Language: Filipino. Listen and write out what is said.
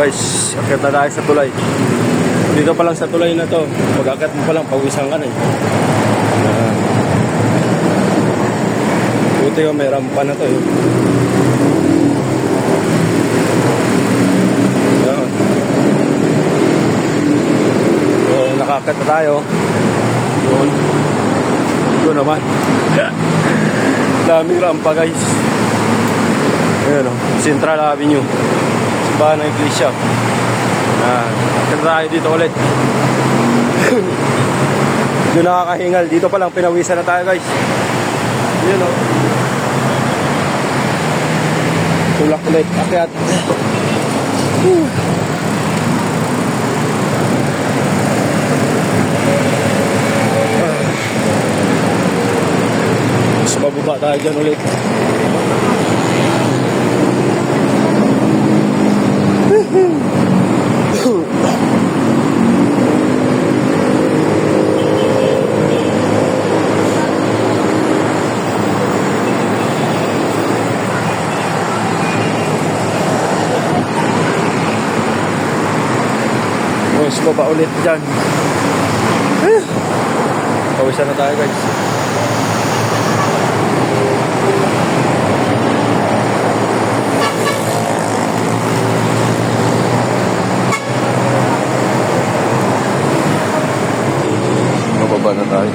guys, akit na tayo sa tulay. Dito pa lang sa tulay na to, pag-akit mo pa lang, pawisan ka na eh. Yan. Buti ko may rampa na to eh. Yan. So, nakakit na tayo. Doon. Doon naman. Daming rampa guys. Ayan o, Central Avenue. Simbahan ng Iglesia. Akit tayo dito ulit. Doon nakakahingal. Dito pa lang pinawisan na tayo guys. Yun o. Tulak ulit. Akyat. Whew. Mas mababa tayo dyan ulit. Mas baba ulit dyan. Eh. Pawisan na tayo guys. Mababa na tayo.